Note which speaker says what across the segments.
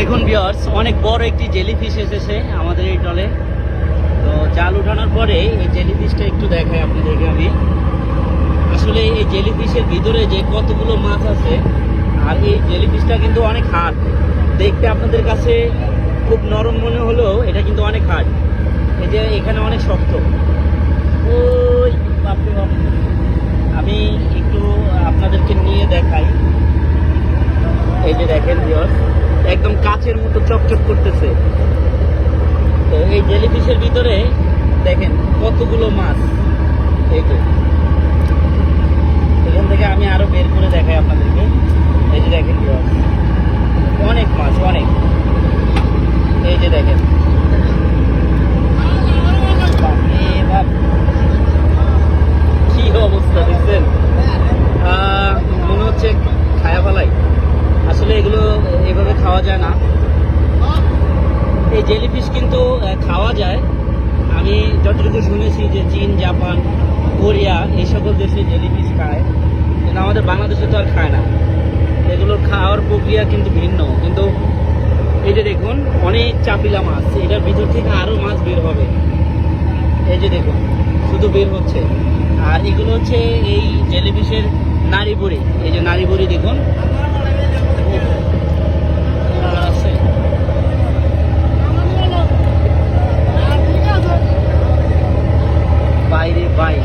Speaker 1: দেখুন বিয়ার্স অনেক বড় একটি জেলিফিশ এসেছে আমাদের এই টলে। তো জাল উঠানোর পরে এই জেলিফিশটা একটু দেখাই আপনাদেরকে আমি। আসলে এই জেলিফিশের ভিতরে যে কতগুলো মাছ আছে, আর এই জেলিফিশটা কিন্তু অনেক হার্ড। দেখতে আপনাদের কাছে খুব নরম মনে হলেও এটা কিন্তু অনেক হার্ড। এই যে এখানে অনেক শক্ত। ওই বাপ। আমি একটু আপনাদেরকে নিয়ে দেখাই এই যে দেখেন ভিউয়ার্স একদম কাচের মতো চকচক করতেছে। তো এই জেলিফিশের ভিতরে দেখেন কতগুলো মাছ। এই যে। এখান থেকে আমি আরও বের করে দেখাই আপনাদেরকে। এই যে দেখেন অনেক মাছ, অনেক। এই যে দেখেন। কি অবস্থা দেখছেন? মনে হচ্ছে খায়া ফেলাই। আসলে এগুলো এভাবে খাওয়া যায় না। এই জেলিফিশ কিন্তু খাওয়া যায়। আমি যতটুকু শুনেছি যে চীন, জাপান, কোরিয়া এই সকল দেশে জেলিফিশ খায়। কিন্তু আমাদের বাংলাদেশে তো আর খায় না। এগুলোর খাওয়ার প্রক্রিয়া কিন্তু ভিন্ন। কিন্তু এই যে দেখুন, অনেক চাপিলা মাছ। এটার ভিতর থেকে আরও মাছ বের হবে। এই যে দেখুন, শুধু বের হচ্ছে। আর এগুলো হচ্ছে এই জেলিফিশের নারী বড়ি এই যে নারী বড়ি দেখুন আছে বাইরে বাই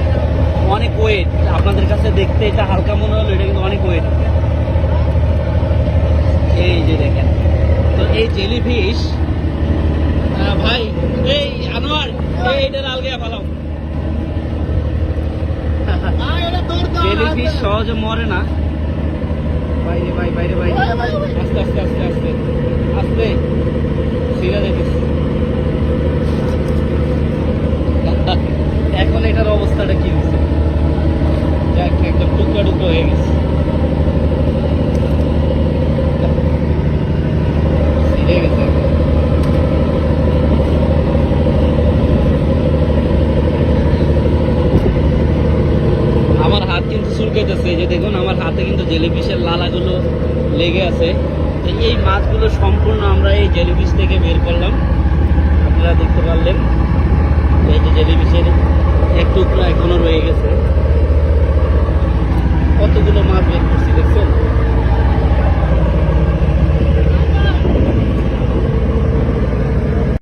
Speaker 1: অনেক ওয়েট আপনাদের কাছে দেখতে এটা হালকা মনে হলো, এটা কিন্তু অনেক ওয়েট এই যে দেখেন, তো এই জেলিফিশ ভাই, এই আনোয়ার, এই এটা আলগে ভালো সহজে মরে না। বাইরে, ভাই বাইরে, ভাই। আস্তে আস্তে আস্তে আস্তে সিরা দেখিস এখন এটার অবস্থাটা কি হয়েছে যাক একদম টুকরা টুকরো হয়ে গেছে। আমার হাত কিন্তু চুলকাইতেছে যে দেখুন, আমার হাতে কিন্তু জেলিফিশের লালাগুলো লেগে আছে। তো এই মাছগুলো সম্পূর্ণ আমরা এই জেলিফিশ থেকে বের করলাম। আপনারা দেখতে পারলেন, এই যে জেলিফিশের এক টুকরো এখনও রয়ে গেছে।